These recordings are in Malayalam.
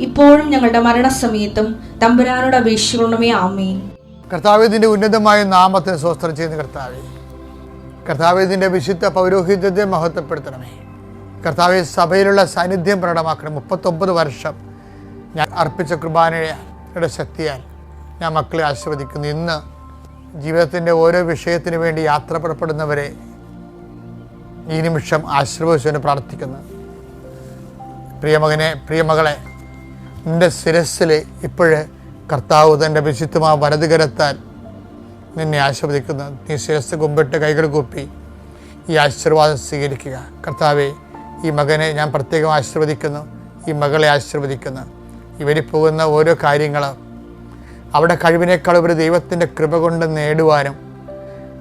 ഇപ്പോഴും ഞങ്ങളുടെ മരണസമയത്തും തമ്പുരാനോട് അപേക്ഷിക്കണമേ ആമേൻ. കർത്താവേദിന്റെ ഉന്നതമായ നാമത്തിന് സ്വസ്ത്രം ചെയ്യുന്ന കർത്താവെ കർത്താവേദിന്റെ വിശുദ്ധ പൗരോഹിത്യത്തെ മഹത്വപ്പെടുത്തണമേ. കർത്താവെ സഭയിലുള്ള സാന്നിധ്യം പ്രകടമാക്കണം മുപ്പത്തൊമ്പത് വർഷം ഞാൻ അർപ്പിച്ച കുർബാനയുടെ ശക്തിയാൽ ഞാൻ മക്കളെ ആശീർവദിക്കുന്നു. ഇന്ന് ജീവിതത്തിന്റെ ഓരോ വിഷയത്തിനു വേണ്ടി യാത്ര പുറപ്പെടുന്നവരെ ഈ നിമിഷം ആശീർവദിച്ചുകൊണ്ട് പ്രാർത്ഥിക്കുന്നു. പ്രിയമകനെ പ്രിയമകളെ നിന്റെ ശിരസ്സിൽ ഇപ്പോഴ് കർത്താവ് തന്റെ വിശുദ്ധമാ വലതുകരത്താൽ നിന്നെ ആശീർവദിക്കുന്നു. നീ ശിരസ് കുമ്പിട്ട് കൈകൾ കൂപ്പി ഈ ആശീർവാദം സ്വീകരിക്കുക. കർത്താവെ ഈ മകനെ ഞാൻ പ്രത്യേകം ആശീർവദിക്കുന്നു. ഈ മകളെ ആശീർവദിക്കുന്നു. ഇവർ പോകുന്ന ഓരോ കാര്യങ്ങളും അവിടെ കഴിവിനേക്കാൾ ഒരു ദൈവത്തിന്റെ കൃപ കൊണ്ട് നേടുവാനും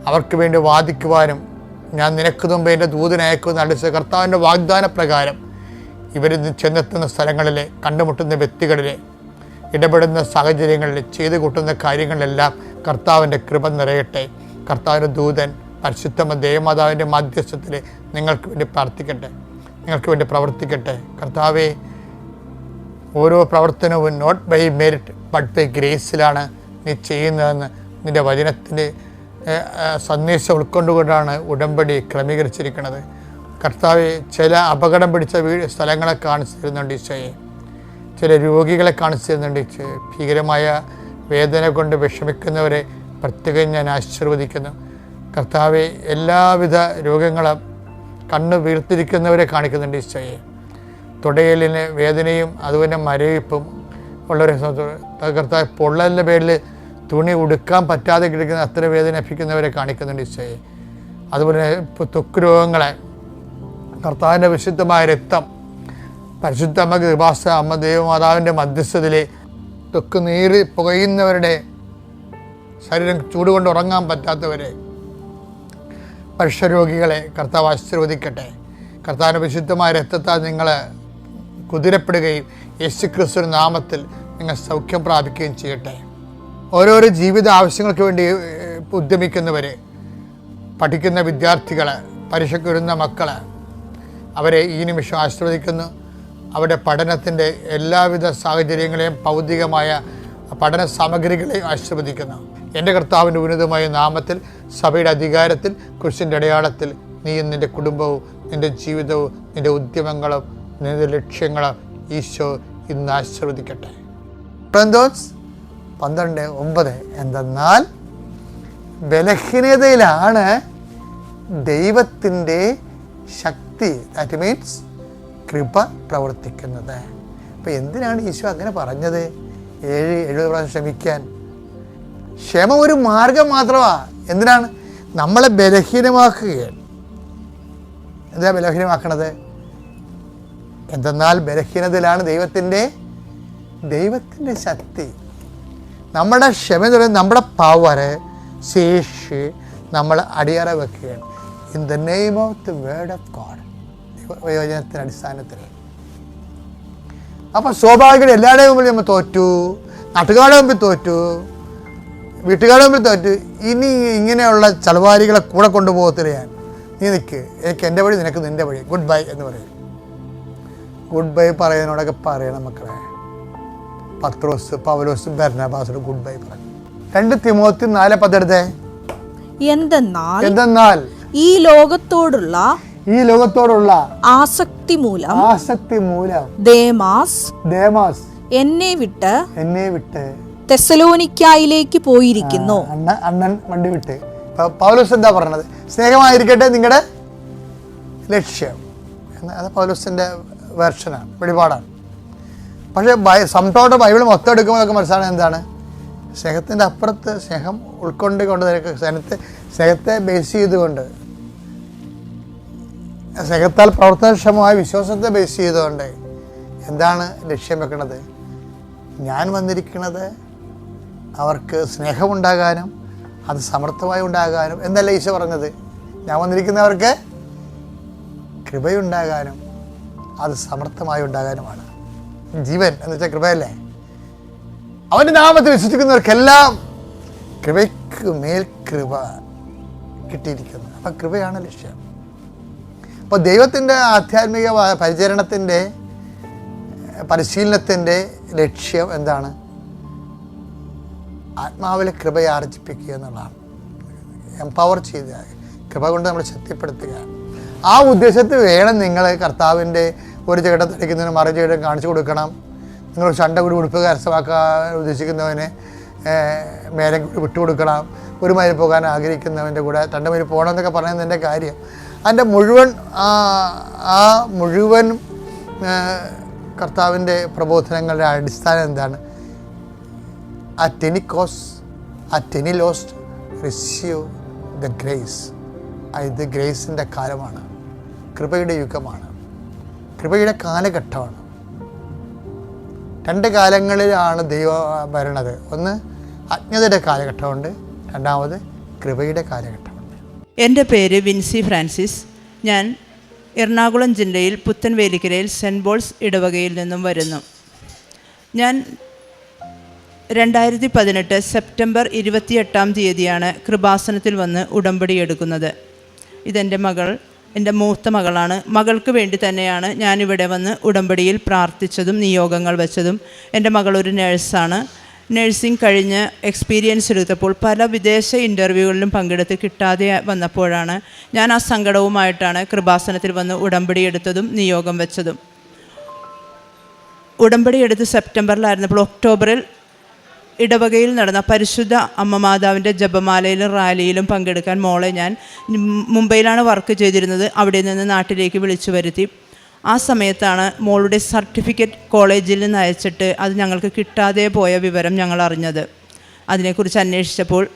അവർക്ക് വേണ്ടി വാദിക്കുവാനും ഞാൻ നിനക്ക് മുമ്പ് എന്റെ ദൂതനയക്കുമെന്ന് അടിച്ച കർത്താവിന്റെ വാഗ്ദാന പ്രകാരം ഇവർ ചെന്നെത്തുന്ന സ്ഥലങ്ങളിലെ കണ്ടുമുട്ടുന്ന വ്യക്തികളിലെ ഇടപെടുന്ന സാഹചര്യങ്ങളിൽ ചെയ്തു കൂട്ടുന്ന കാര്യങ്ങളിലെല്ലാം കർത്താവിന്റെ കൃപ നിറയട്ടെ. കർത്താവിന്റെ ദൂതൻ പരിശുദ്ധമ ദേവമാതാവിന്റെ മാധ്യസ്ഥത്തിൽ നിങ്ങൾക്ക് വേണ്ടി പ്രാർത്ഥിക്കട്ടെ. നിങ്ങൾക്ക് വേണ്ടി പ്രവർത്തിക്കട്ടെ. കർത്താവെ ഓരോ പ്രവർത്തനവും not by merit but by ഗ്രേസിലാണ് നീ ചെയ്യുന്നതെന്ന് നിന്റെ വചനത്തിന്റെ സന്ദേശം ഉൾക്കൊണ്ടുകൊണ്ടാണ് ഉടമ്പടി ക്രമീകരിച്ചിരിക്കുന്നത്. കർത്താവെ ചില അപകടം പിടിച്ച വീട് സ്ഥലങ്ങളെ കാണിച്ചു തരുന്നുണ്ട് ഈശോയെ. ചില രോഗികളെ കാണിച്ചു തരുന്നുണ്ട് ഈശോ ഭീകരമായ വേദന കൊണ്ട് വിഷമിക്കുന്നവരെ പ്രത്യേകം ഞാൻ ആശീർവദിക്കുന്നു. കർത്താവെ എല്ലാവിധ രോഗങ്ങളും കണ്ണ് വീർത്തിരിക്കുന്നവരെ കാണിക്കുന്നുണ്ട് ഈശോയെ. തുടയലിന് വേദനയും അതുപോലെ മരവിപ്പും ഉള്ളവരെ കർത്താവ് പൊള്ളലിന്റെ പേരിൽ തുണി ഉടുക്കാൻ പറ്റാതെ കിടക്കുന്ന അത്ര വേദന അഭിക്കുന്നവരെ കാണിക്കുന്നുണ്ട് ഈശോയെ. അതുപോലെ ത്വക്ക് രോഗങ്ങളെ കർത്താവിന്റെ വിശുദ്ധമായ രക്തം പരിശുദ്ധ അമ്മ കൃപാസ അമ്മ ദേവമാതാവിന്റെ മധ്യസ്ഥതയിൽ തൊക്ക് നീറി പുകയുന്നവരുടെ ശരീരം ചൂടുകൊണ്ട് ഉറങ്ങാൻ പറ്റാത്തവരെ പരുഷരോഗികളെ കർത്താവ് ആശീർവദിക്കട്ടെ. കർത്താവിന്റെ വിശുദ്ധമായ രക്തത്താൽ നിങ്ങൾ കുതിരപ്പെടുകയും യേശു ക്രിസ്തു നാമത്തിൽ നിങ്ങൾ സൗഖ്യം പ്രാപിക്കുകയും ചെയ്യട്ടെ. ഓരോരോ ജീവിത ആവശ്യങ്ങൾക്ക് വേണ്ടി ഉദ്യമിക്കുന്നവർ പഠിക്കുന്ന വിദ്യാർത്ഥികൾ പരീക്ഷയ്ക്ക് വരുന്ന മക്കൾ അവരെ ഈ നിമിഷം ആശീർവദിക്കുന്നു. അവരുടെ പഠനത്തിന്റെ എല്ലാവിധ സാഹചര്യങ്ങളെയും ഭൗതികമായ പഠന സാമഗ്രികളെയും ആശീർവദിക്കുന്നു. എന്റെ കർത്താവിന്റെ ഉന്നതമായ നാമത്തിൽ സഭയുടെ അധികാരത്തിൽ കുരിശിന്റെ അടയാളത്തിൽ നീയും നിന്റെ കുടുംബവും നിന്റെ ജീവിതവും നിന്റെ ഉദ്യമങ്ങളും നിന്റെ ലക്ഷ്യങ്ങളും ഈശോ ഇന്ന് ആശീർവദിക്കട്ടെ. പ്രന്തോസ് പന്ത്രണ്ട് ഒമ്പത്. എന്തെന്നാൽ ബലഹീനതയിലാണ് ദൈവത്തിന്റെ ശക്തി ദാറ്റ് മീൻസ് കൃപ പ്രവർത്തിക്കുന്നത്. അപ്പം എന്തിനാണ് ഈശോ അങ്ങനെ പറഞ്ഞത്? ഏഴ് എഴുപത് പ്രാവശ്യം ക്ഷമിക്കാൻ. ക്ഷമ ഒരു മാർഗം മാത്രമാണ് എന്തിനാണ്? നമ്മളെ ബലഹീനമാക്കുകയാണ്. എന്താ ബലഹീനമാക്കണത്? എന്തെന്നാൽ ബലഹീനതയിലാണ് ദൈവത്തിന്റെ ദൈവത്തിന്റെ ശക്തി. നമ്മുടെ ക്ഷമ എന്ന് പറയുന്നത് നമ്മുടെ പവർ ശേഷി നമ്മൾ അടിയറ വെക്കുകയാണ്. In the name of the word of God വയോജനത്തിന്റെ അടിസ്ഥാനത്തിൽ. അപ്പം സ്വാഭാവികമായിട്ട് എല്ലാവരുടെയും മുമ്പിൽ നമ്മൾ തോറ്റു നാട്ടുകാരുടെ മുമ്പിൽ തോറ്റു വീട്ടുകാരുടെ മുമ്പിൽ തോറ്റു. ഇനി ഇങ്ങനെയുള്ള ചളവാരികളെ കൂടെ കൊണ്ടുപോകത്തില്ല ഞാൻ. നീ നിൽക്ക് എനിക്ക് എന്റെ വഴി നിനക്ക് നിന്റെ വഴി. ഗുഡ് ബൈ എന്ന് പറയും. ഗുഡ് ബൈ പറയുന്നതിനോടൊക്കെ പറയണം മക്കളെ. പത്രോസ് പവലോസ് ബെർണബാസോട് ഗുഡ് ബൈ പറഞ്ഞു രണ്ട് തിമോത്തി നാല് പത്തെടുത്തേ എന്തെന്നാൽ എന്തെന്നാൽ? ഈ ലോകത്തോടുള്ള ഈ ലോകത്തോടുള്ള ആസക്തി മൂലം ആസക്തി മൂലം ദേമാസ് ദേമാസ് എന്നെ വിട്ട് എന്നെ വിട്ട് തെസലോനിക്കായിലേക്ക് പോയിരിക്കുന്നു. അണ്ണ അണ്ണൻ വണ്ടി വിട്ട്. പൗലോസ് എന്താ പറഞ്ഞത്? സ്നേഹമായിരിക്കട്ടെ നിങ്ങളുടെ ലക്ഷ്യം. അത് പൗലോസിന്റെ വെർഷനാണ് വെളിപാടാണ്. പക്ഷേ ബൈ ബൈബിൾ മൊത്തം എടുക്കുമ്പോൾ നമുക്ക് മനസ്സാണ് എന്താണ്? സ്നേഹത്തിന്റെ അപ്പുറത്ത് സ്നേഹം ഉൾക്കൊണ്ട് കൊണ്ട് നിനക്ക് സ്നേഹത്തെ സ്നേഹത്തെ ബേസ് ചെയ്തുകൊണ്ട് സ്നേഹത്താൽ പ്രവർത്തനക്ഷമമായ വിശ്വാസത്തെ ബേസ് ചെയ്തുകൊണ്ട് എന്താണ് ലക്ഷ്യം വെക്കുന്നത് ഞാൻ വന്നിരിക്കുന്നത് അവർക്ക് സ്നേഹമുണ്ടാകാനും അത് സമർത്ഥമായി ഉണ്ടാകാനും എന്നല്ല ഈശോ പറഞ്ഞത്? ഞാൻ വന്നിരിക്കുന്നവർക്ക് കൃപയുണ്ടാകാനും അത് സമർത്ഥമായി ഉണ്ടാകാനുമാണ്. ജീവൻ എന്ന് വെച്ചാൽ കൃപയല്ലേ? അവന്റെ നാമത്തിൽ വിശ്വസിക്കുന്നവർക്കെല്ലാം കൃപയ്ക്ക് മേൽ കൃപ കിട്ടിയിരിക്കുന്നു. അപ്പം കൃപയാണ് ലക്ഷ്യം. അപ്പോൾ ദൈവത്തിന്റെ ആധ്യാത്മിക പരിചരണത്തിന്റെ പരിശീലനത്തിന്റെ ലക്ഷ്യം എന്താണ്? ആത്മാവിലെ കൃപയെ ആർജിപ്പിക്കുക എന്നുള്ളതാണ്. എംപവർ ചെയ്ത കൃപ കൊണ്ട് നമ്മൾ ശക്തിപ്പെടുത്തുക. ആ ഉദ്ദേശത്തിൽ വേണം നിങ്ങൾ കർത്താവിന്റെ ഒരു ചേട്ടൻ തടിക്കുന്നതിന് കാണിച്ചു കൊടുക്കണം. നിങ്ങൾ ചണ്ട കൂടി ഉടുപ്പ് കരസ്ഥമാക്കാൻ ഉദ്ദേശിക്കുന്നവന് മേലെ കൂടി വിട്ടുകൊടുക്കണം. ഒരു മൈൽ പോകാൻ ആഗ്രഹിക്കുന്നവന്റെ കൂടെ രണ്ട് മൈൽ പോകണം എന്നൊക്കെ പറയുന്നതിന്റെ കാര്യം. അതിന്റെ മുഴുവൻ ആ ആ മുഴുവൻ കർത്താവിന്റെ പ്രബോധനങ്ങളുടെ അടിസ്ഥാനം എന്താണ്? ആ ടെനിക്കോസ് ആ ടെനിലോസ്റ്റ് റിസീവ് ദ ഗ്രേസ് ഇത് ഗ്രേസിന്റെ കാലമാണ്. കൃപയുടെ യുഗമാണ്. കൃപയുടെ കാലഘട്ടമാണ്. രണ്ട് കാലങ്ങളിലാണ് ദൈവം വരണത്. ഒന്ന് അജ്ഞതയുടെ കാലഘട്ടമുണ്ട്. രണ്ടാമത് കൃപയുടെ കാലഘട്ടമുണ്ട് എന്റെ പേര് വിൻസി ഫ്രാൻസിസ്. ഞാൻ എറണാകുളം ജില്ലയിൽ പുത്തൻവേലിക്കരയിൽ സെന്റ് ബോൾസ് ഇടവകയിൽ നിന്നും വരുന്നു. ഞാൻ രണ്ടായിരത്തി പതിനെട്ട് സെപ്റ്റംബർ ഇരുപത്തിയെട്ടാം തീയതിയാണ് കൃപാസനത്തിൽ വന്ന് ഉടമ്പടി എടുക്കുന്നത്. ഇതെന്റെ മകൾ എന്റെ മൂത്ത മകളാണ്. മകൾക്ക് വേണ്ടി തന്നെയാണ് ഞാനിവിടെ വന്ന് ഉടമ്പടിയിൽ പ്രാർത്ഥിച്ചതും നിയോഗങ്ങൾ വെച്ചതും. എന്റെ മകളൊരു നേഴ്സാണ്. നഴ്സിംഗ് കഴിഞ്ഞ് എക്സ്പീരിയൻസ് എടുത്തപ്പോൾ പല വിദേശ ഇന്റർവ്യൂകളിലും പങ്കെടുത്ത് കിട്ടാതെ വന്നപ്പോഴാണ് ഞാൻ ആ സങ്കടവുമായിട്ടാണ് കൃപാസനത്തിൽ വന്ന് ഉടമ്പടി എടുത്തതും നിയോഗം വെച്ചതും. ഉടമ്പടി എടുത്ത് സെപ്റ്റംബറിലായിരുന്നപ്പോൾ ഒക്ടോബറിൽ ഇടവകയിൽ നടന്ന പരിശുദ്ധ അമ്മ മാതാവിന്റെ ജപമാലയിലും റാലിയിലും പങ്കെടുക്കാൻ മോളെ ഞാൻ മുംബൈയിലാണ് വർക്ക് ചെയ്തിരുന്നത്. അവിടെ നിന്ന് നാട്ടിലേക്ക് വിളിച്ചു വരുത്തി. ആ സമയത്താണ് മോളുടെ സർട്ടിഫിക്കറ്റ് കോളേജിൽ നിന്ന് അയച്ചിട്ട് അത് ഞങ്ങൾക്ക് കിട്ടാതെ പോയ വിവരം ഞങ്ങൾ അറിഞ്ഞത്. അതിനെക്കുറിച്ച് അന്വേഷിച്ചപ്പോൾ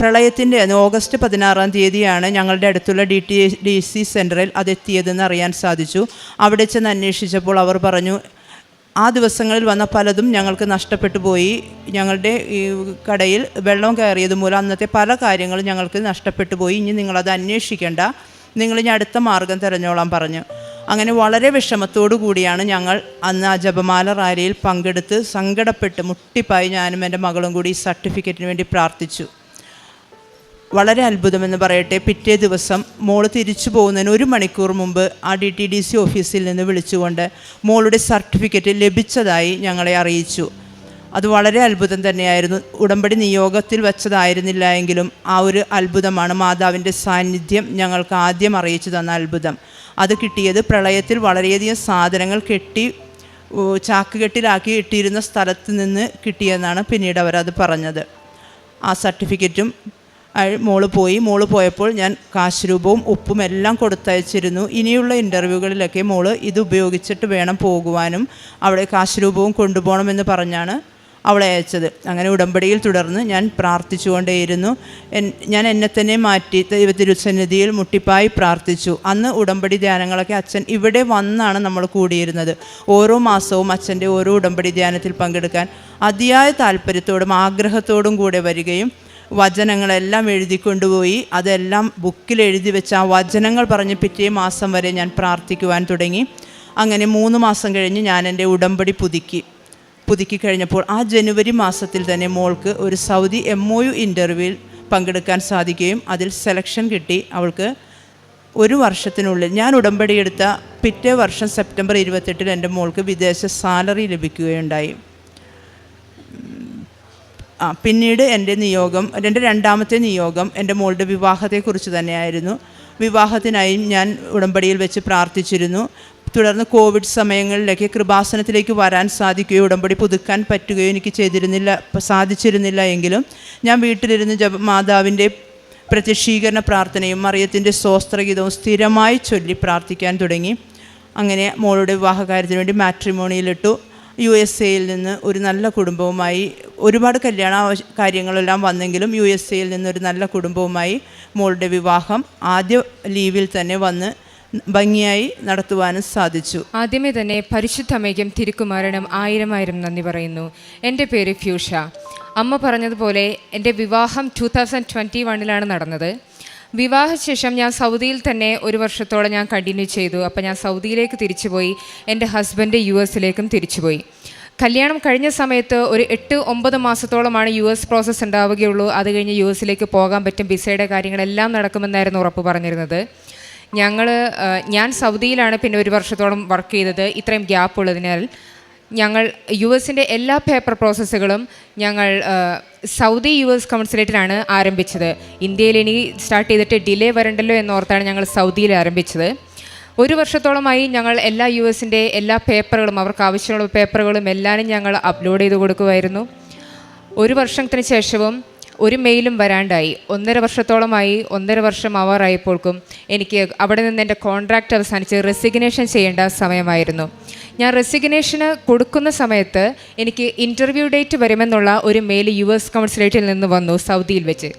പ്രളയത്തിന്റെ ഓഗസ്റ്റ് പതിനാറാം തീയതിയാണ് ഞങ്ങളുടെ അടുത്തുള്ള ഡി ടി ഡി സി സെന്ററിൽ അതെത്തിയതെന്ന് അറിയാൻ സാധിച്ചു. അവിടെ ചെന്ന് അന്വേഷിച്ചപ്പോൾ അവർ പറഞ്ഞു ആ ദിവസങ്ങളിൽ വന്ന പലതും ഞങ്ങൾക്ക് നഷ്ടപ്പെട്ടു പോയി. ഞങ്ങളുടെ ഈ കടയിൽ വെള്ളം കയറിയത് മൂലം അന്നത്തെ പല കാര്യങ്ങളും ഞങ്ങൾക്ക് നഷ്ടപ്പെട്ടു പോയി. ഇനി നിങ്ങളത് അന്വേഷിക്കേണ്ട. നിങ്ങൾ അടുത്ത മാർഗം തിരഞ്ഞോളാൻ പറഞ്ഞു. അങ്ങനെ വളരെ വിഷമത്തോടു കൂടിയാണ് ഞങ്ങൾ അന്ന് ആ ജപമാല റാലിയിൽ പങ്കെടുത്ത് സങ്കടപ്പെട്ട് മുട്ടിപ്പായി ഞാനും എന്റെ മകളും കൂടി ഈ സർട്ടിഫിക്കറ്റിന് വേണ്ടി പ്രാർത്ഥിച്ചു. വളരെ അത്ഭുതമെന്ന് പറയട്ടെ പിറ്റേ ദിവസം മോൾ തിരിച്ചു പോകുന്നതിന് ഒരു മണിക്കൂർ മുമ്പ് ആ ഡി ടി ഡി സി ഓഫീസിൽ നിന്ന് വിളിച്ചുകൊണ്ട് മോളുടെ സർട്ടിഫിക്കറ്റ് ലഭിച്ചതായി ഞങ്ങളെ അറിയിച്ചു. അത് വളരെ അത്ഭുതം തന്നെയായിരുന്നു. ഉടമ്പടി നിയോഗത്തിൽ വെച്ചതായിരുന്നില്ല എങ്കിലും ആ ഒരു അത്ഭുതമാണ് മാതാവിന്റെ സാന്നിധ്യം ഞങ്ങൾക്ക് ആദ്യം അറിയിച്ചു തന്ന അത്ഭുതം. അത് കിട്ടിയത് പ്രളയത്തിൽ വളരെയധികം സാധനങ്ങൾ കെട്ടി ചാക്കുകെട്ടിലാക്കി ഇട്ടിരുന്ന സ്ഥലത്ത് നിന്ന് കിട്ടിയെന്നാണ് പിന്നീട് അവരത് പറഞ്ഞത്. ആ സർട്ടിഫിക്കറ്റും മോൾ പോയി. മോൾ പോയപ്പോൾ ഞാൻ കാശ് രൂപവും ഉപ്പും എല്ലാം കൊടുത്തയച്ചിരുന്നു. ഇനിയുള്ള ഇന്റർവ്യൂകളിലൊക്കെ മോൾ ഇത് ഉപയോഗിച്ചിട്ട് വേണം പോകുവാനും അവിടെ കാശ് രൂപവും കൊണ്ടുപോകണമെന്ന് പറഞ്ഞാണ് അവളെ അയച്ചത്. അങ്ങനെ ഉടമ്പടിയിൽ തുടർന്ന് ഞാൻ പ്രാർത്ഥിച്ചുകൊണ്ടേയിരുന്നു. ഞാൻ എന്നെ തന്നെ മാറ്റി ദൈവത്തിരുസന്നിധിയിൽ മുട്ടിപ്പായി പ്രാർത്ഥിച്ചു. അന്ന് ഉടമ്പടി ധ്യാനങ്ങളൊക്കെ അച്ഛൻ ഇവിടെ വന്നാണ് നമ്മൾ കൂടിയിരുന്നത്. ഓരോ മാസവും അച്ഛന്റെ ഓരോ ഉടമ്പടി ധ്യാനത്തിൽ പങ്കെടുക്കാൻ അതിയായ താല്പര്യത്തോടും ആഗ്രഹത്തോടും കൂടെ വരികയും വചനങ്ങളെല്ലാം എഴുതി കൊണ്ടുപോയി അതെല്ലാം ബുക്കിൽ എഴുതി വെച്ച ആ വചനങ്ങൾ പറഞ്ഞ് പിറ്റേ മാസം വരെ ഞാൻ പ്രാർത്ഥിക്കുവാൻ തുടങ്ങി. അങ്ങനെ മൂന്ന് മാസം കഴിഞ്ഞ് ഞാൻ എന്റെ ഉടമ്പടി പുതുക്കി. പുതുക്കി കഴിഞ്ഞപ്പോൾ ആ ജനുവരി മാസത്തിൽ തന്നെ മോൾക്ക് ഒരു സൗദി എം ഒ യു ഇന്റർവ്യൂവിൽ പങ്കെടുക്കാൻ സാധിക്കുകയും അതിൽ സെലക്ഷൻ കിട്ടി. അവൾക്ക് ഒരു വർഷത്തിനുള്ളിൽ ഞാൻ ഉടമ്പടി എടുത്ത പിറ്റേ വർഷം സെപ്റ്റംബർ ഇരുപത്തെട്ടിൽ എന്റെ മോൾക്ക് വിദേശ സാലറി ലഭിക്കുകയുണ്ടായി. ആ പിന്നീട് എന്റെ നിയോഗം എന്റെ രണ്ടാമത്തെ നിയോഗം എന്റെ മോളുടെ വിവാഹത്തെക്കുറിച്ച് തന്നെയായിരുന്നു. വിവാഹത്തിനായി ഞാൻ ഉടമ്പടിയിൽ വെച്ച് പ്രാർത്ഥിച്ചിരുന്നു. തുടർന്ന് കോവിഡ് സമയങ്ങളിലൊക്കെ കൃപാസനത്തിലേക്ക് വരാൻ സാധിക്കുകയോ ഉടമ്പടി പുതുക്കാൻ പറ്റുകയോ എനിക്ക് ചെയ്തിരുന്നില്ല സാധിച്ചിരുന്നില്ല എങ്കിലും ഞാൻ വീട്ടിലിരുന്ന് ജപ മാതാവിന്റെ പ്രത്യക്ഷീകരണ പ്രാർത്ഥനയും മറിയത്തിന്റെ സ്വസ്ത്രഗീതവും സ്ഥിരമായി ചൊല്ലി പ്രാർത്ഥിക്കാൻ തുടങ്ങി. അങ്ങനെ മോളുടെ വിവാഹകാര്യത്തിന് വേണ്ടി മാട്രിമോണിയിലിട്ടു. യു എസ് എയിൽ നിന്ന് ഒരു നല്ല കുടുംബവുമായി ഒരുപാട് കല്യാണ കാര്യങ്ങളെല്ലാം വന്നെങ്കിലും യു എസ് എയിൽ നിന്ന് ഒരു നല്ല കുടുംബവുമായി മോളുടെ വിവാഹം ആദ്യ ലീവിൽ തന്നെ വന്ന് ഭംഗിയായി നടത്തുവാനും സാധിച്ചു. ആദ്യമേ തന്നെ പരിശുദ്ധമ്മയ്ക്കും തിരുക്കുമാരനും ആയിരം ആയിരം നന്ദി പറയുന്നു. എന്റെ പേര് ഫ്യൂഷ. അമ്മ പറഞ്ഞതുപോലെ എന്റെ വിവാഹം ടു തൗസൻഡ് ട്വന്റി വണ്ണിലാണ് നടന്നത്. വിവാഹശേഷം ഞാൻ സൗദിയിൽ തന്നെ ഒരു വർഷത്തോളം ഞാൻ കണ്ടിന്യൂ ചെയ്തു. അപ്പോൾ ഞാൻ സൗദിയിലേക്ക് തിരിച്ചുപോയി. എന്റെ ഹസ്ബൻഡ് യു എസിലേക്കും തിരിച്ചുപോയി. കല്യാണം കഴിഞ്ഞ സമയത്ത് ഒരു എട്ട് ഒമ്പത് മാസത്തോളമാണ് യു എസ് പ്രോസസ്സ് ഉണ്ടാവുകയുള്ളൂ. അത് കഴിഞ്ഞ് യു എസിലേക്ക് പോകാൻ പറ്റും. വിസയുടെ കാര്യങ്ങളെല്ലാം നടക്കുമെന്നായിരുന്നു ഉറപ്പ് പറഞ്ഞിരുന്നത്. ഞങ്ങൾ ഞാൻ സൗദിയിലാണ് പിന്നെ ഒരു വർഷത്തോളം വർക്ക് ചെയ്തത്. ഇത്രയും ഗ്യാപ്പ് ഉള്ളതിനാൽ ഞങ്ങൾ യു എസിന്റെ എല്ലാ പേപ്പർ പ്രോസസ്സുകളും ഞങ്ങൾ സൗദി യു എസ് കൗൺസിലേറ്റിലാണ് ആരംഭിച്ചത്. ഇന്ത്യയിൽ ഇനി സ്റ്റാർട്ട് ചെയ്തിട്ട് ഡിലേ വരണ്ടല്ലോ എന്നോർത്താണ് ഞങ്ങൾ സൗദിയിൽ ആരംഭിച്ചത്. ഒരു വർഷത്തോളമായി ഞങ്ങൾ എല്ലാ യു എസിന്റെ എല്ലാ പേപ്പറുകളും അവർക്ക് ആവശ്യമുള്ള പേപ്പറുകളും എല്ലാവരും ഞങ്ങൾ അപ്ലോഡ് ചെയ്ത് കൊടുക്കുമായിരുന്നു ഒരു വർഷത്തിന് ശേഷവും ഒരു മെയിലും വരാണ്ടായി. ഒന്നര വർഷത്തോളമായി ഒന്നര വർഷം ആവാറായപ്പോൾക്കും എനിക്ക് അവിടെ നിന്ന് എന്റെ കോൺട്രാക്റ്റ് അവസാനിച്ച് റെസിഗ്നേഷൻ ചെയ്യേണ്ട സമയമായിരുന്നു. ഞാൻ റെസിഗ്നേഷന് കൊടുക്കുന്ന സമയത്ത് എനിക്ക് ഇന്റർവ്യൂ ഡേറ്റ് വരുമെന്നുള്ള ഒരു മെയിൽ യു എസ് കൗൺസിലേറ്റിൽ നിന്ന് വന്നു സൗദിയിൽ വെച്ച്.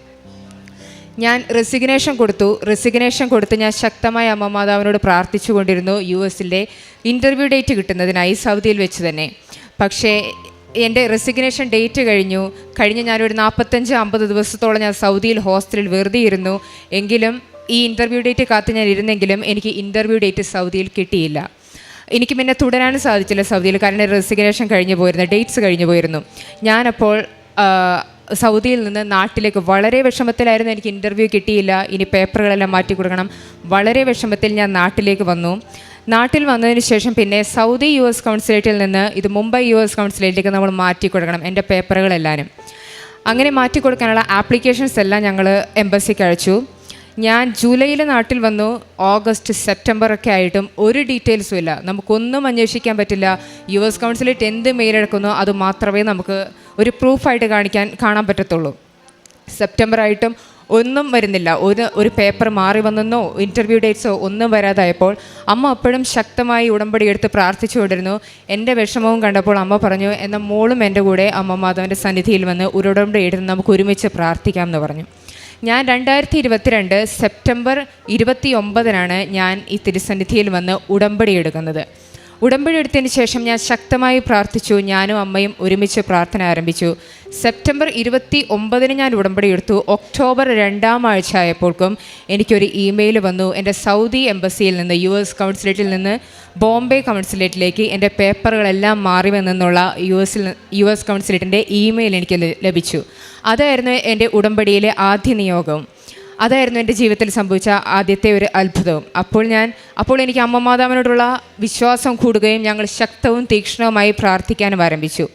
ഞാൻ റെസിഗ്നേഷൻ കൊടുത്തു. റെസിഗ്നേഷൻ കൊടുത്ത് ഞാൻ ശക്തമായ അമ്മ മാതാവിനോട് പ്രാർത്ഥിച്ചു കൊണ്ടിരുന്നു യു എസിന്റെ ഇന്റർവ്യൂ ഡേറ്റ് കിട്ടുന്നതിനായി സൗദിയിൽ വെച്ച് തന്നെ. പക്ഷേ എന്റെ റെസിഗ്നേഷൻ ഡേറ്റ് കഴിഞ്ഞു. കഴിഞ്ഞ ഞാനൊരു നാൽപ്പത്തഞ്ച് അമ്പത് ദിവസത്തോളം ഞാൻ സൗദിയിൽ ഹോസ്റ്റലിൽ വെറുതെ ഇരുന്നു എങ്കിലും ഈ ഇന്റർവ്യൂ ഡേറ്റ് കാത്ത് ഞാൻ ഇരുന്നെങ്കിലും എനിക്ക് ഇന്റർവ്യൂ ഡേറ്റ് സൗദിയിൽ കിട്ടിയില്ല. എനിക്ക് പിന്നെ തുടരാനും സാധിച്ചില്ല സൗദിയിൽ കാരണം റെസിഗ്നേഷൻ കഴിഞ്ഞു പോയിരുന്നു ഡേറ്റ്സ് കഴിഞ്ഞു പോയിരുന്നു. ഞാനപ്പോൾ സൗദിയിൽ നിന്ന് നാട്ടിലേക്ക് വളരെ വിഷമത്തിലായിരുന്നു എനിക്ക് ഇന്റർവ്യൂ കിട്ടിയില്ല. ഇനി പേപ്പറുകളെല്ലാം മാറ്റി കൊടുക്കണം. വളരെ വിഷമത്തിൽ ഞാൻ നാട്ടിലേക്ക് വന്നു. നാട്ടിൽ വന്നതിന് ശേഷം പിന്നെ സൗദി യു എസ് കൗൺസിലേറ്റിൽ നിന്ന് ഇത് മുംബൈ യു എസ് കൗൺസിലേറ്റിലേക്ക് നമ്മൾ മാറ്റി കൊടുക്കണം എന്റെ പേപ്പറുകളെല്ലാവരും അങ്ങനെ മാറ്റി കൊടുക്കാനുള്ള ആപ്ലിക്കേഷൻസ് എല്ലാം ഞങ്ങൾ എംബസിക്ക് അയച്ചു. ഞാൻ ജൂലൈയിൽ നാട്ടിൽ വന്നു ഓഗസ്റ്റ് സെപ്റ്റംബർ ഒക്കെ ആയിട്ടും ഒരു ഡീറ്റെയിൽസും ഇല്ല. നമുക്കൊന്നും അന്വേഷിക്കാൻ പറ്റില്ല. യു എസ് കൗൺസിലേറ്റ് എന്ത് മെയിൽ എടുക്കുന്നോ അത് മാത്രമേ നമുക്ക് ഒരു പ്രൂഫായിട്ട് കാണിക്കാൻ കാണാൻ പറ്റത്തുള്ളൂ. സെപ്റ്റംബർ ആയിട്ടും ഒന്നും വരുന്നില്ല. ഒരു ഒരു പേപ്പർ മാറി വന്നെന്നോ ഇന്റർവ്യൂ ഡേറ്റ്സോ ഒന്നും വരാതായപ്പോൾ അമ്മ അപ്പോഴും ശക്തമായി ഉടമ്പടി എടുത്ത് പ്രാർത്ഥിച്ചുകൊണ്ടിരുന്നു എന്റെ വിഷമവും കണ്ടപ്പോൾ അമ്മ പറഞ്ഞു എന്ന മോളും എന്റെ കൂടെ അമ്മ മാധവന്റെ സന്നിധിയിൽ വന്ന് ഒരു ഉടമ്പടി എടുത്ത് നമുക്ക് ഒരുമിച്ച് പ്രാർത്ഥിക്കാം എന്ന് പറഞ്ഞു. ഞാൻ രണ്ടായിരത്തി ഇരുപത്തിരണ്ട് സെപ്റ്റംബർ ഇരുപത്തി ഒമ്പതിനാണ് ഞാൻ ഈ തിരുസന്നിധിയിൽ വന്ന് ഉടമ്പടി എടുക്കുന്നത്. ഉടമ്പടി എടുത്തതിന് ശേഷം ഞാൻ ശക്തമായി പ്രാർത്ഥിച്ചു. ഞാനും അമ്മയും ഒരുമിച്ച് പ്രാർത്ഥന ആരംഭിച്ചു. സെപ്റ്റംബർ ഇരുപത്തി ഒമ്പതിന് ഞാൻ ഉടമ്പടി എടുത്തു ഒക്ടോബർ രണ്ടാം ആഴ്ച ആയപ്പോൾക്കും എനിക്കൊരു ഇമെയിൽ വന്നു. എന്റെ സൗദി എംബസിയിൽ നിന്ന് യു എസ് കൗൺസിലേറ്റിൽ നിന്ന് ബോംബെ കൗൺസിലേറ്റിലേക്ക് എന്റെ പേപ്പറുകളെല്ലാം മാറി വന്നെന്നുള്ള യു എസിൽ യു എസ് കൗൺസിലേറ്റിന്റെ ഇമെയിൽ എനിക്ക് ലഭിച്ചു. അതായിരുന്നു എന്റെ ഉടമ്പടിയിലെ ആദ്യ നിയോഗം. അതായിരുന്നു എന്റെ ജീവിതത്തിൽ സംഭവിച്ച ആദ്യത്തെ ഒരു അത്ഭുതവും. അപ്പോൾ ഞാൻ അപ്പോൾ എനിക്ക് അമ്മ മാതാവിനോടുള്ള വിശ്വാസം കൂടുകയും ഞങ്ങൾ ശക്തവും തീക്ഷ്ണവുമായി പ്രാർത്ഥിക്കാനും ആരംഭിച്ചു.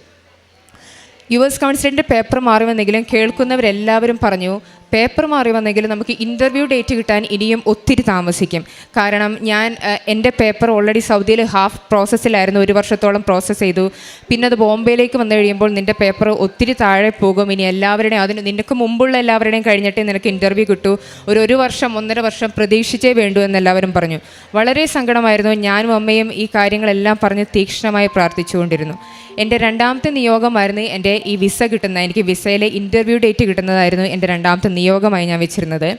യു എസ് കൗൺസിലിന്റെ പേപ്പർ മാറുമെന്നെങ്കിലും കേൾക്കുന്നവരെല്ലാവരും പറഞ്ഞു പേപ്പർ മാറി വന്നെങ്കിൽ നമുക്ക് ഇന്റർവ്യൂ ഡേറ്റ് കിട്ടാൻ ഇനിയും ഒത്തിരി താമസിക്കും. കാരണം ഞാൻ എന്റെ പേപ്പർ ഓൾറെഡി സൗദിയിൽ ഹാഫ് പ്രോസസ്സിലായിരുന്നു ഒരു വർഷത്തോളം പ്രോസസ്സ് ചെയ്തു. പിന്നെ അത് ബോംബെയിലേക്ക് വന്നു കഴിയുമ്പോൾ നിന്റെ പേപ്പർ ഒത്തിരി താഴെ പോകും. ഇനി എല്ലാവരുടെയും അതിന് നിനക്ക് മുമ്പുള്ള എല്ലാവരുടെയും കഴിഞ്ഞിട്ടേ നിനക്ക് ഇന്റർവ്യൂ കിട്ടൂ. ഒരു ഒരു വർഷം ഒന്നര വർഷം പ്രതീക്ഷിച്ചേ വേണ്ടൂ എന്ന് എല്ലാവരും പറഞ്ഞു. വളരെ സങ്കടമായിരുന്നു. ഞാനും അമ്മയും ഈ കാര്യങ്ങളെല്ലാം പറഞ്ഞ് തീക്ഷ്ണമായി പ്രാർത്ഥിച്ചുകൊണ്ടിരുന്നു. എന്റെ രണ്ടാമത്തെ നിയോഗമായിരുന്നു എന്റെ ഈ വിസ കിട്ടുന്ന എനിക്ക് വിസയിലെ ഇന്റർവ്യൂ ഡേറ്റ് കിട്ടുന്നതായിരുന്നു എന്റെ രണ്ടാമത്തെ നിയോഗമായി ഞാൻ വെച്ചിരുന്നത്.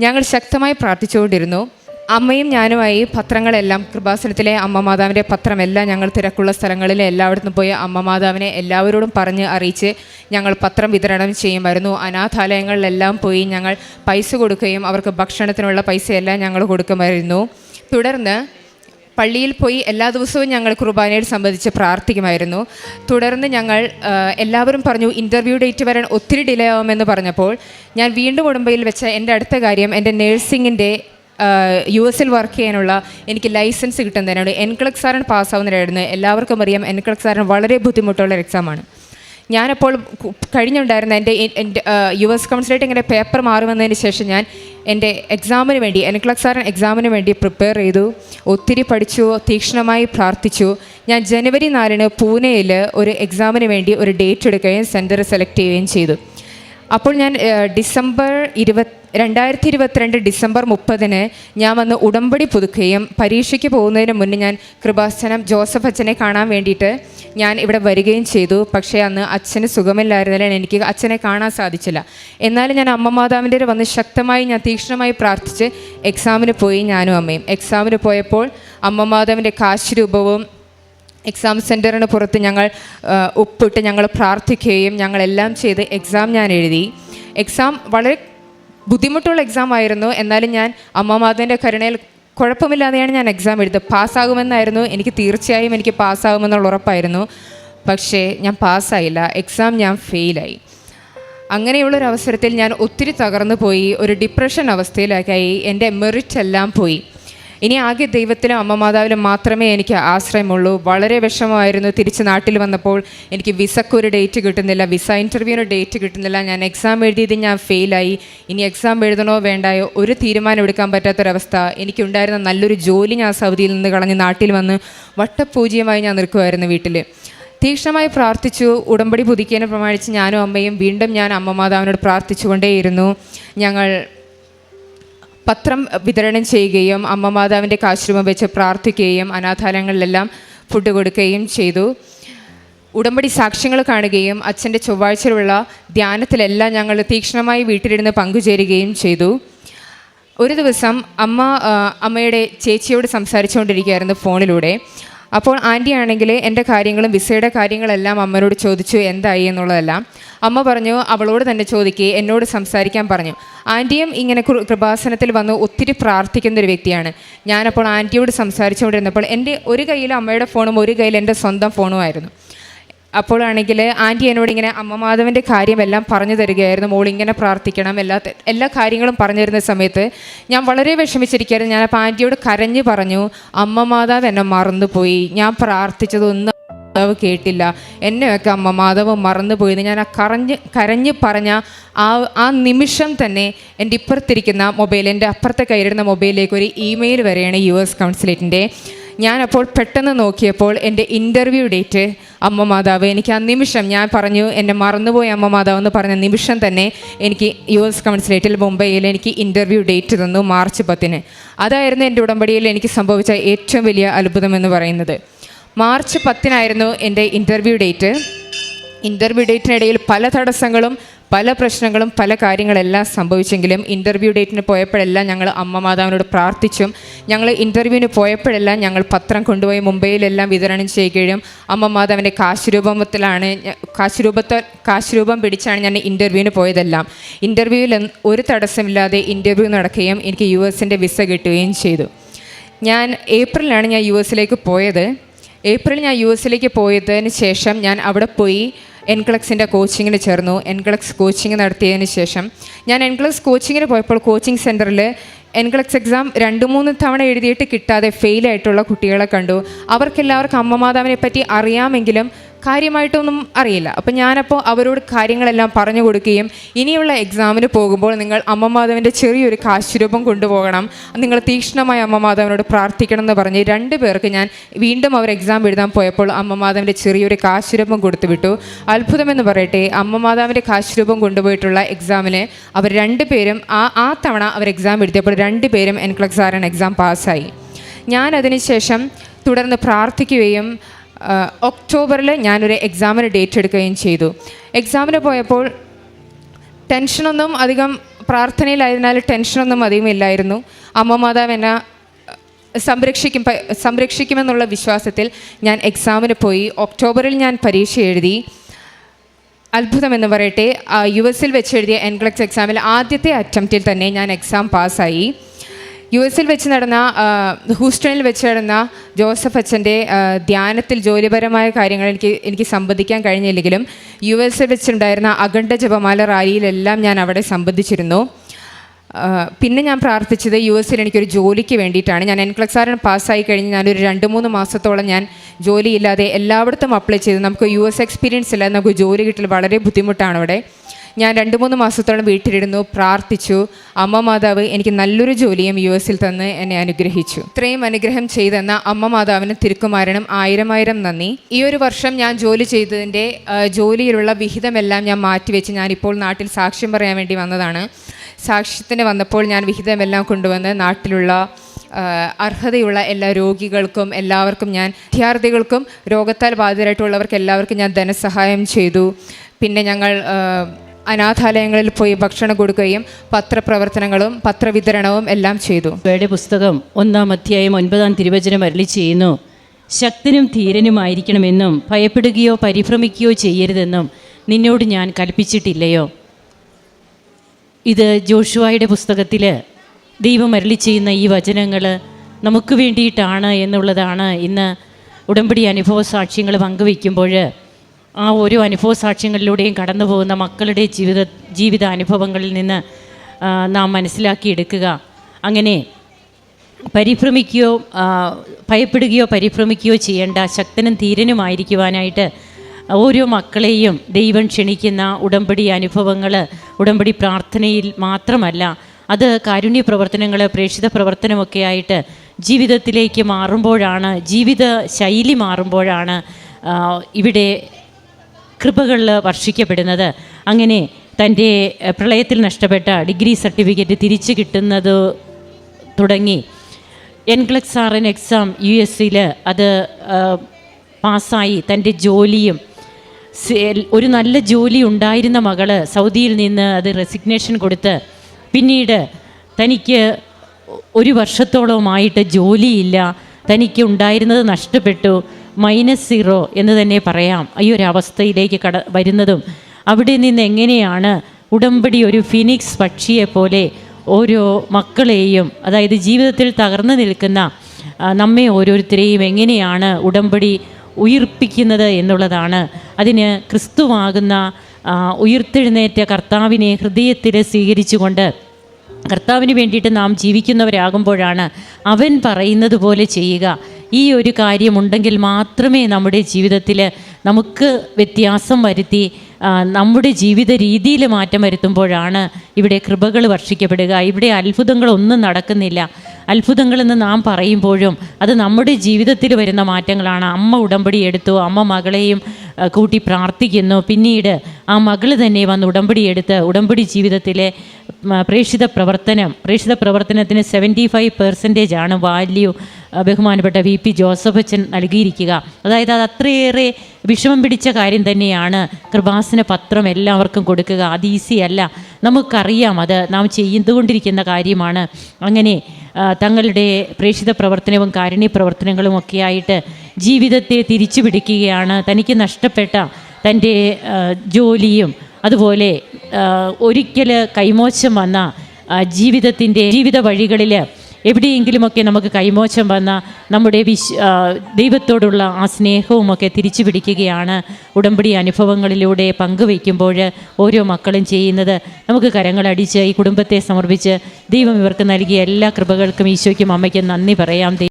ഞങ്ങൾ ശക്തമായി പ്രാർത്ഥിച്ചുകൊണ്ടിരുന്നു. അമ്മയും ഞാനുമായി പത്രങ്ങളെല്ലാം കൃപാസനത്തിലെ അമ്മ മാതാവിന്റെ പത്രമെല്ലാം ഞങ്ങൾ തിരക്കുള്ള സ്ഥലങ്ങളിൽ എല്ലായിടത്തും പോയി അമ്മ മാതാവിനെ എല്ലാവരോടും പറഞ്ഞ് അറിയിച്ച് ഞങ്ങൾ പത്രം വിതരണം ചെയ്യുമായിരുന്നു. അനാഥാലയങ്ങളിലെല്ലാം പോയി ഞങ്ങൾ പൈസ കൊടുക്കുകയും അവർക്ക് ഭക്ഷണത്തിനുള്ള പൈസയെല്ലാം ഞങ്ങൾ കൊടുക്കുമായിരുന്നു. തുടർന്ന് പള്ളിയിൽ പോയി എല്ലാ ദിവസവും ഞങ്ങൾ കുർബാനയിൽ സംബന്ധിച്ച് പ്രാർത്ഥിക്കുമായിരുന്നു. തുടർന്ന് ഞങ്ങൾ എല്ലാവരും പറഞ്ഞു ഇന്റർവ്യൂ ഡേറ്റ് വരാൻ ഒത്തിരി ഡിലേ ആവുമെന്ന് പറഞ്ഞപ്പോൾ ഞാൻ വീണ്ടും ഉടമ്പയിൽ വെച്ച എന്റെ അടുത്ത കാര്യം എന്റെ നേഴ്സിങ്ങിന്റെ യു എസിൽ വർക്ക് ചെയ്യാനുള്ള എനിക്ക് ലൈസൻസ് കിട്ടുന്നതിനാണ്. എൻക്ലക് സാരൻ പാസ്സാവുന്നതായിരുന്നു എല്ലാവർക്കും അറിയാം എൻക്ലക് സാരൻ വളരെ ബുദ്ധിമുട്ടുള്ള ഒരു എക്സാമാണ് ഞാനപ്പോൾ കഴിഞ്ഞുണ്ടായിരുന്ന എന്റെ എന്റെ യു എസ് കൗൺസിലേറ്റ് ഇങ്ങനെ പേപ്പർ മാറി വന്നതിന് ശേഷം ഞാൻ എന്റെ എക്സാമിന് വേണ്ടി എനക്ലക് സാറിന് എക്സാമിന് വേണ്ടി പ്രിപ്പയർ ചെയ്തു ഒത്തിരി പഠിച്ചു തീക്ഷ്ണമായി പ്രാർത്ഥിച്ചു. ഞാൻ ജനുവരി നാലിന് പൂനെയിൽ ഒരു എക്സാമിന് വേണ്ടി ഒരു ഡേറ്റ് എടുക്കുകയും സെന്റർ സെലക്ട് ചെയ്യുകയും ചെയ്തു. അപ്പോൾ ഞാൻ ഡിസംബർ ഇരുപത് രണ്ടായിരത്തി ഇരുപത്തിരണ്ട് ഡിസംബർ മുപ്പതിന് ഞാൻ വന്ന് ഉടമ്പടി പുതുക്കുകയും പരീക്ഷയ്ക്ക് പോകുന്നതിന് മുന്നേ ഞാൻ കൃപാസനം ജോസഫ് അച്ഛനെ കാണാൻ വേണ്ടിയിട്ട് ഞാൻ ഇവിടെ വരികയും ചെയ്തു. പക്ഷേ അന്ന് അച്ഛന് സുഖമില്ലായിരുന്നില്ല എനിക്ക് അച്ഛനെ കാണാൻ സാധിച്ചില്ല. എന്നാലും ഞാൻ അമ്മ മാതാവിന്റെ വന്ന് ശക്തമായി ഞാൻ തീക്ഷ്ണമായി പ്രാർത്ഥിച്ച് എക്സാമിന് പോയി ഞാനും അമ്മയും. എക്സാമിന് പോയപ്പോൾ അമ്മ മാതാവിന്റെ കാശ് രൂപവും എക്സാം സെന്ററിന് പുറത്ത് ഞങ്ങൾ ഒപ്പിട്ട് ഞങ്ങൾ പ്രാർത്ഥിക്കുകയും ഞങ്ങളെല്ലാം ചെയ്ത് എക്സാം ഞാൻ എഴുതി. എക്സാം വളരെ ബുദ്ധിമുട്ടുള്ള എക്സാം ആയിരുന്നു. എന്നാലും ഞാൻ അമ്മമാതന്റെ കരുണയിൽ കുഴപ്പമില്ലാതെയാണ് ഞാൻ എക്സാം എഴുതിയത്. പാസ്സാകുമെന്നായിരുന്നു. എനിക്ക് തീർച്ചയായും എനിക്ക് പാസ്സാകുമെന്നുള്ള ഉറപ്പായിരുന്നു. പക്ഷേ ഞാൻ പാസ്സായില്ല. എക്സാം ഞാൻ ഫെയിലായി അങ്ങനെയുള്ളൊരു അവസരത്തിൽ ഞാൻ ഒത്തിരി തകർന്നു പോയി ഒരു ഡിപ്രഷൻ അവസ്ഥയിലേക്കായി എന്റെ മെറിറ്റ് എല്ലാം പോയി. ഇനി ആകെ ദൈവത്തിലും അമ്മ മാതാവിലും മാത്രമേ എനിക്ക് ആശ്രയമുള്ളൂ. വളരെ വിഷമമായിരുന്നു തിരിച്ച് നാട്ടിൽ വന്നപ്പോൾ. എനിക്ക് വിസക്കൊരു ഡേറ്റ് കിട്ടുന്നില്ല. വിസ ഇന്റർവ്യൂവിന് ഡേറ്റ് കിട്ടുന്നില്ല. ഞാൻ എക്സാം എഴുതിയത് ഞാൻ ഫെയിലായി ഇനി എക്സാം എഴുതണോ വേണ്ടായോ ഒരു തീരുമാനം എടുക്കാൻ പറ്റാത്തൊരവസ്ഥ. എനിക്കുണ്ടായിരുന്ന നല്ലൊരു ജോലി ഞാൻ സൗദിയിൽ നിന്ന് കളഞ്ഞ് നാട്ടിൽ വന്ന് വട്ടപൂജ്യമായി ഞാൻ നിൽക്കുമായിരുന്നു വീട്ടിൽ തീക്ഷ്ണമായി പ്രാർത്ഥിച്ചു. ഉടമ്പടി പുതുക്കിയതിനെ പ്രമാണിച്ച് ഞാനും അമ്മയും വീണ്ടും ഞാൻ അമ്മ മാതാവിനോട് പ്രാർത്ഥിച്ചുകൊണ്ടേയിരുന്നു. ഞങ്ങൾ പത്രം വിതരണം ചെയ്യുകയും അമ്മ മാതാവിന്റെ കാശ്രമം വെച്ച് പ്രാർത്ഥിക്കുകയും അനാഥാലയങ്ങളിലെല്ലാം ഫുഡ് കൊടുക്കുകയും ചെയ്തു. ഉടമ്പടി സാക്ഷ്യങ്ങൾ കാണുകയും അച്ഛന്റെ ചൊവ്വാഴ്ചയിലുള്ള ധ്യാനത്തിലെല്ലാം ഞങ്ങൾ തീക്ഷ്ണമായി വീട്ടിലിരുന്ന് പങ്കുചേരുകയും ചെയ്തു. ഒരു ദിവസം അമ്മ അമ്മയുടെ ചേച്ചിയോട് സംസാരിച്ചുകൊണ്ടിരിക്കുകയായിരുന്നു ഫോണിലൂടെ. അപ്പോൾ ആന്റി ആണെങ്കിൽ എന്റെ കാര്യങ്ങളും വിസയുടെ കാര്യങ്ങളെല്ലാം അമ്മയോട് ചോദിച്ചു എന്തായി എന്നുള്ളതെല്ലാം. അമ്മ പറഞ്ഞു അവളോട് തന്നെ ചോദിക്കുക എന്നോട് സംസാരിക്കാൻ പറഞ്ഞു. ആന്റിയും ഇങ്ങനെ കൃപാസനത്തിൽ വന്ന് ഒത്തിരി പ്രാർത്ഥിക്കുന്ന ഒരു വ്യക്തിയാണ്. ഞാനപ്പോൾ ആന്റിയോട് സംസാരിച്ചുകൊണ്ടിരുന്നപ്പോൾ എന്റെ ഒരു കയ്യിൽ അമ്മയുടെ ഫോണും ഒരു കയ്യിൽ എന്റെ സ്വന്തം ഫോണുമായിരുന്നു. അപ്പോഴാണെങ്കിൽ ആന്റി എന്നോട് ഇങ്ങനെ അമ്മ മാധവന്റെ കാര്യമെല്ലാം പറഞ്ഞു തരികയായിരുന്നു. മോൾ ഇങ്ങനെ പ്രാർത്ഥിക്കണം. എല്ലാ എല്ലാ കാര്യങ്ങളും പറഞ്ഞു തരുന്ന സമയത്ത് ഞാൻ വളരെ വിഷമിച്ചിരിക്കുകയായിരുന്നു. ഞാൻ അപ്പോൾ ആന്റിയോട് കരഞ്ഞ് പറഞ്ഞു അമ്മ മാതാവ് എന്നെ മറന്നുപോയി. ഞാൻ പ്രാർത്ഥിച്ചതൊന്നും മാതാവ് കേട്ടില്ല. എന്നെയൊക്കെ അമ്മ മാധവ് മറന്നുപോയെന്ന് ഞാൻ ആ കറഞ്ഞ് കരഞ്ഞ് പറഞ്ഞ ആ ആ നിമിഷം തന്നെ എന്റെ ഇപ്പുറത്തിരിക്കുന്ന മൊബൈൽ എന്റെ അപ്പുറത്തെ കയ്യിലിരുന്ന മൊബൈലിലേക്ക് ഒരു ഇമെയിൽ വരെയാണ് യു എസ് കൗൺസിലേറ്റിന്റെ ഞാനപ്പോൾ പെട്ടെന്ന് നോക്കിയപ്പോൾ എന്റെ ഇന്റർവ്യൂ ഡേറ്റ് അമ്മ മാതാവ് എനിക്ക് ആ നിമിഷം ഞാൻ പറഞ്ഞു എന്നെ മറന്നുപോയി അമ്മ മാതാവ് എന്ന് പറഞ്ഞ നിമിഷം തന്നെ എനിക്ക് യു എസ് കൗൺസിലേറ്റിൽ മുംബൈയിൽ എനിക്ക് ഇന്റർവ്യൂ ഡേറ്റ് തന്നു മാർച്ച് പത്തിന്. അതായിരുന്നു എന്റെ ഉടമ്പടിയിൽ എനിക്ക് സംഭവിച്ച ഏറ്റവും വലിയ അത്ഭുതം എന്ന് പറയുന്നത്. മാർച്ച് പത്തിനായിരുന്നു എന്റെ ഇന്റർവ്യൂ ഡേറ്റ് ഇന്റർവ്യൂ ഡേറ്റിനിടയിൽ പല തടസ്സങ്ങളും പല പ്രശ്നങ്ങളും പല കാര്യങ്ങളെല്ലാം സംഭവിച്ചെങ്കിലും ഇന്റർവ്യൂ ഡേറ്റിന് പോയപ്പോഴെല്ലാം ഞങ്ങൾ അമ്മ മാതാവിനോട് പ്രാർത്ഥിച്ചും ഞങ്ങൾ ഇന്റർവ്യൂവിന് പോയപ്പോഴെല്ലാം ഞങ്ങൾ പത്രം കൊണ്ടുപോയി മുംബൈയിലെല്ലാം വിതരണം ചെയ്യുകയും അമ്മ മാതാവിന്റെ കാശുരൂപത്തിലാണ് കാശുരൂപത്തെ കാശുരൂപം പിടിച്ചാണ് ഞാൻ ഇന്റർവ്യൂവിന് പോയതെല്ലാം. ഇന്റർവ്യൂവിൽ ഒരു തടസ്സമില്ലാതെ ഇന്റർവ്യൂ നടക്കുകയും എനിക്ക് യു എസിന്റെ വിസ കിട്ടുകയും ചെയ്തു. ഞാൻ ഏപ്രിലാണ് ഞാൻ യു എസിലേക്ക് പോയത്. ഏപ്രിൽ ഞാൻ യു എസിലേക്ക് പോയതിന് ശേഷം ഞാൻ അവിടെ പോയി എൻക്ലക്സിന്റെ കോച്ചിങ്ങിന് ചേർന്നു. എൻക്ലക്സ് കോച്ചിങ് നടത്തിയതിന് ശേഷം ഞാൻ എൻക്ലക്സ് കോച്ചിങ്ങിന് പോയപ്പോൾ കോച്ചിങ് സെന്ററിൽ എൻക്ലക്സ് എക്സാം രണ്ട് മൂന്ന് തവണ എഴുതിയിട്ട് കിട്ടാതെ ഫെയിലായിട്ടുള്ള കുട്ടികളെ കണ്ടു. അവർക്കെല്ലാവർക്കും അമ്മമാതാവിനെ പറ്റി അറിയാമെങ്കിലും കാര്യമായിട്ടൊന്നും അറിയില്ല. അപ്പം ഞാനപ്പോൾ അവരോട് കാര്യങ്ങളെല്ലാം പറഞ്ഞു കൊടുക്കുകയും ഇനിയുള്ള എക്സാമിന് പോകുമ്പോൾ നിങ്ങൾ അമ്മമാധവന്റെ ചെറിയൊരു കാശുരൂപം കൊണ്ടുപോകണം. നിങ്ങൾ തീക്ഷ്ണമായ അമ്മമാധവനോട് പ്രാർത്ഥിക്കണം എന്ന് പറഞ്ഞ് രണ്ട് പേർക്ക് ഞാൻ വീണ്ടും അവർ എക്സാം എഴുതാൻ പോയപ്പോൾ അമ്മമാധവന്റെ ചെറിയൊരു കാശുരൂപം കൊടുത്തു വിട്ടു. അത്ഭുതമെന്ന് പറയട്ടെ അമ്മമാധവന്റെ കാശുരൂപം കൊണ്ടുപോയിട്ടുള്ള എക്സാമിന് അവർ രണ്ട് പേരും ആ ആ തവണ അവർ എക്സാം എഴുതിയപ്പോൾ രണ്ടുപേരും എൻക്ലക്സ് ആരൻ എക്സാം പാസ്സായി ഞാൻ അതിനുശേഷം തുടർന്ന് പ്രാർത്ഥിക്കുകയും ഒക്ടോബറിൽ ഞാനൊരു എക്സാമിന് ഡേറ്റ് എടുക്കുകയും ചെയ്തു. എക്സാമിന് പോയപ്പോൾ ടെൻഷനൊന്നും അധികം പ്രാർത്ഥനയിലായതിനാൽ ടെൻഷനൊന്നും അധികം ഇല്ലായിരുന്നു. അമ്മ മാതാവ് എന്നെ സംരക്ഷിക്കും സംരക്ഷിക്കുമെന്നുള്ള വിശ്വാസത്തിൽ ഞാൻ എക്സാമിന് പോയി. ഒക്ടോബറിൽ ഞാൻ പരീക്ഷ എഴുതി. അത്ഭുതമെന്ന് പറയട്ടെ യു എസിൽ വെച്ച് എഴുതിയ എൻക്ലക്സ് എക്സാമിൽ ആദ്യത്തെ അറ്റംപ്റ്റിൽ തന്നെ ഞാൻ എക്സാം പാസ്സായി യു എസിൽ വെച്ച് നടന്ന ഹൂസ്റ്റണിൽ വെച്ച് നടന്ന ജോസഫ് അച്ഛന്റെ ധ്യാനത്തിൽ ജോലിപരമായ കാര്യങ്ങൾ എനിക്ക് എനിക്ക് സംബന്ധിക്കാൻ കഴിഞ്ഞില്ലെങ്കിലും യു എസിൽ വെച്ചുണ്ടായിരുന്ന അഖണ്ഡ ജപമാല റാലിയിലെല്ലാം ഞാൻ അവിടെ സംബന്ധിച്ചിരുന്നു. പിന്നെ ഞാൻ പ്രാർത്ഥിച്ചത് യു എസിൽ എനിക്കൊരു ജോലിക്ക് വേണ്ടിയിട്ടാണ്. ഞാൻ എൻക്ലക്സ് ആറിന് പാസ്സായി കഴിഞ്ഞ് ഞാനൊരു രണ്ട് മൂന്ന് മാസത്തോളം ഞാൻ ജോലിയില്ലാതെ എല്ലായിടത്തും അപ്ലൈ ചെയ്ത്. നമുക്ക് യു എസ് എക്സ്പീരിയൻസ് ഇല്ലാതെ നമുക്ക് ജോലി കിട്ടൽ വളരെ ബുദ്ധിമുട്ടാണ് അവിടെ. ഞാൻ രണ്ട് മൂന്ന് മാസത്തോളം വീട്ടിലിരുന്നു പ്രാർത്ഥിച്ചു. അമ്മ മാതാവ് എനിക്ക് നല്ലൊരു ജോലിയും യു എസിൽ തന്ന് എന്നെ അനുഗ്രഹിച്ചു. ഇത്രയും അനുഗ്രഹം ചെയ്തെന്ന അമ്മ മാതാവിന് തിരുക്കുമാരനും ആയിരം ആയിരം നന്ദി. ഈ ഒരു വർഷം ഞാൻ ജോലി ചെയ്തതിന്റെ ജോലിയിലുള്ള വിഹിതമെല്ലാം ഞാൻ മാറ്റിവെച്ച് ഞാനിപ്പോൾ നാട്ടിൽ സാക്ഷ്യം പറയാൻ വേണ്ടി വന്നതാണ്. സാക്ഷ്യത്തിന് വന്നപ്പോൾ ഞാൻ വിഹിതമെല്ലാം കൊണ്ടുവന്ന് നാട്ടിലുള്ള അർഹതയുള്ള എല്ലാ രോഗികൾക്കും എല്ലാവർക്കും ഞാൻ വിദ്യാർത്ഥികൾക്കും രോഗത്താൽ ബാധിതരായിട്ടുള്ളവർക്ക് എല്ലാവർക്കും ഞാൻ ധനസഹായം ചെയ്തു. പിന്നെ ഞങ്ങൾ അനാഥാലയങ്ങളിൽ പോയി ഭക്ഷണം കൊടുക്കുകയും പത്രപ്രവർത്തനങ്ങളും പത്രവിതരണവും എല്ലാം ചെയ്തു. ഇവയുടെ പുസ്തകം ഒന്നാം അധ്യായം ഒൻപതാം തിരുവചനം അരളി ചെയ്യുന്നു. ശക്തനും ധീരനുമായിരിക്കണമെന്നും ഭയപ്പെടുകയോ പരിഭ്രമിക്കുകയോ ചെയ്യരുതെന്നും നിന്നോട് ഞാൻ കൽപ്പിച്ചിട്ടില്ലയോ? ഇത് ജോഷുവായുടെ പുസ്തകത്തിൽ ദൈവം അരളി ചെയ്യുന്ന ഈ വചനങ്ങൾ നമുക്ക് വേണ്ടിയിട്ടാണ് എന്നുള്ളതാണ് ഇന്ന് ഉടമ്പടി അനുഭവ സാക്ഷ്യങ്ങൾ പങ്കുവയ്ക്കുമ്പോൾ ആ ഒരു അനുഭവ സാക്ഷ്യങ്ങളിലൂടെയും കടന്നു പോകുന്ന മക്കളുടെ ജീവിത ജീവിത അനുഭവങ്ങളിൽ നിന്ന് നാം മനസ്സിലാക്കിയെടുക്കുക. അങ്ങനെ പരിഭ്രമിക്കുകയോ ഭയപ്പെടുകയോ പരിഭ്രമിക്കുകയോ ചെയ്യേണ്ട ശക്തനും ധീരനുമായിരിക്കുവാനായിട്ട് ഓരോ മക്കളെയും ദൈവം ക്ഷണിക്കുന്ന ഉടമ്പടി അനുഭവങ്ങൾ ഉടമ്പടി പ്രാർത്ഥനയിൽ മാത്രമല്ല അത് കാരുണ്യ പ്രവർത്തനങ്ങൾ പ്രേക്ഷിത പ്രവർത്തനമൊക്കെ ആയിട്ട് ജീവിതത്തിലേക്ക് മാറുമ്പോഴാണ് ജീവിത ശൈലി മാറുമ്പോഴാണ് ഇവിടെ കൃപകൾ വർഷിക്കപ്പെടുന്നത്. അങ്ങനെ തന്റെ പ്രളയത്തിൽ നഷ്ടപ്പെട്ട ഡിഗ്രി സർട്ടിഫിക്കറ്റ് തിരിച്ചു കിട്ടുന്നത് തുടങ്ങി. NCLEX R N exam U S സിയിൽ അത് പാസ്സായി. തന്റെ ജോലിയും ഒരു നല്ല ജോലി ഉണ്ടായിരുന്ന മകൾ സൗദിയിൽ നിന്ന് അത് റെസിഗ്നേഷൻ കൊടുത്ത്. പിന്നീട് തനിക്ക് ഒരു വർഷത്തോളമായിട്ട് ജോലിയില്ല. തനിക്ക് ഉണ്ടായിരുന്നത് നഷ്ടപ്പെട്ടു. മൈനസ് സീറോ എന്ന് തന്നെ പറയാം. ഈ ഒരു അവസ്ഥയിലേക്ക് കട വരുന്നതും അവിടെ നിന്ന് എങ്ങനെയാണ് ഉടമ്പടി ഒരു ഫിനിക്സ് പക്ഷിയെ പോലെ ഓരോ മക്കളെയും അതായത് ജീവിതത്തിൽ തകർന്നു നിൽക്കുന്ന നമ്മെ ഓരോരുത്തരെയും എങ്ങനെയാണ് ഉടമ്പടി ഉയർപ്പിക്കുന്നത് എന്നുള്ളതാണ്. അതിന് ക്രിസ്തുവാകുന്ന ഉയർത്തെഴുന്നേറ്റ കർത്താവിനെ ഹൃദയത്തിൽ സ്വീകരിച്ചുകൊണ്ട് കർത്താവിന് വേണ്ടിയിട്ട് നാം ജീവിക്കുന്നവരാകുമ്പോഴാണ് അവൻ പറയുന്നത് പോലെ ചെയ്യുക. ഈ ഒരു കാര്യമുണ്ടെങ്കിൽ മാത്രമേ നമ്മുടെ ജീവിതത്തിൽ നമുക്ക് വ്യത്യാസം വരുത്തി നമ്മുടെ ജീവിത രീതിയിൽ മാറ്റം വരുത്തുമ്പോഴാണ് ഇവിടെ കൃപകൾ വർഷിക്കപ്പെടുക. ഇവിടെ അത്ഭുതങ്ങളൊന്നും നടക്കുന്നില്ല. അത്ഭുതങ്ങളെന്ന് നാം പറയുമ്പോഴും അത് നമ്മുടെ ജീവിതത്തിൽ വരുന്ന മാറ്റങ്ങളാണ്. അമ്മ ഉടമ്പടി എടുത്തു അമ്മ മകളെയും കൂട്ടി പ്രാർത്ഥിക്കുന്നു. പിന്നീട് ആ മകൾ തന്നെ വന്ന് ഉടമ്പടി എടുത്ത് ഉടമ്പടി ജീവിതത്തിലെ പ്രേക്ഷിത പ്രവർത്തനം പ്രേക്ഷിത പ്രവർത്തനത്തിന് സെവന്റി ഫൈവ് പെർസെന്റേജ് ആണ് വാല്യൂ ബഹുമാനപ്പെട്ട വി പി ജോസഫ് അച്ഛൻ നൽകിയിരിക്കുക. അതായത് അത് അത്രയേറെ വിഷമം പിടിച്ച കാര്യം തന്നെയാണ് കൃപാസന പത്രം എല്ലാവർക്കും കൊടുക്കുക. അത് ഈസി അല്ല. നമുക്കറിയാം അത് നാം ചെയ്തുകൊണ്ടിരിക്കുന്ന കാര്യമാണ്. അങ്ങനെ തങ്ങളുടെ പ്രേക്ഷിത പ്രവർത്തനവും കാരുണ്യ പ്രവർത്തനങ്ങളും ഒക്കെയായിട്ട് ജീവിതത്തെ തിരിച്ചു പിടിക്കുകയാണ്. തനിക്ക് നഷ്ടപ്പെട്ട തന്റെ ജോലിയും അതുപോലെ ഒരിക്കൽ കൈമോശം വന്ന ജീവിതത്തിന്റെ ജീവിത വഴികളിൽ എവിടെയെങ്കിലുമൊക്കെ നമുക്ക് കൈമോശം വന്ന നമ്മുടെ വിശ് ദൈവത്തോടുള്ള ആ സ്നേഹവുമൊക്കെ തിരിച്ചു പിടിക്കുകയാണ്. ഉടമ്പടി അനുഭവങ്ങളിലൂടെ പങ്കുവയ്ക്കുമ്പോൾ ഓരോ മക്കളും ചെയ്യുന്നത് നമുക്ക് കരങ്ങളടിച്ച് ഈ കുടുംബത്തെ സമർപ്പിച്ച് ദൈവം ഇവർക്ക് നൽകിയ എല്ലാ കൃപകൾക്കും ഈശോയ്ക്കും അമ്മയ്ക്കും നന്ദി പറയാം.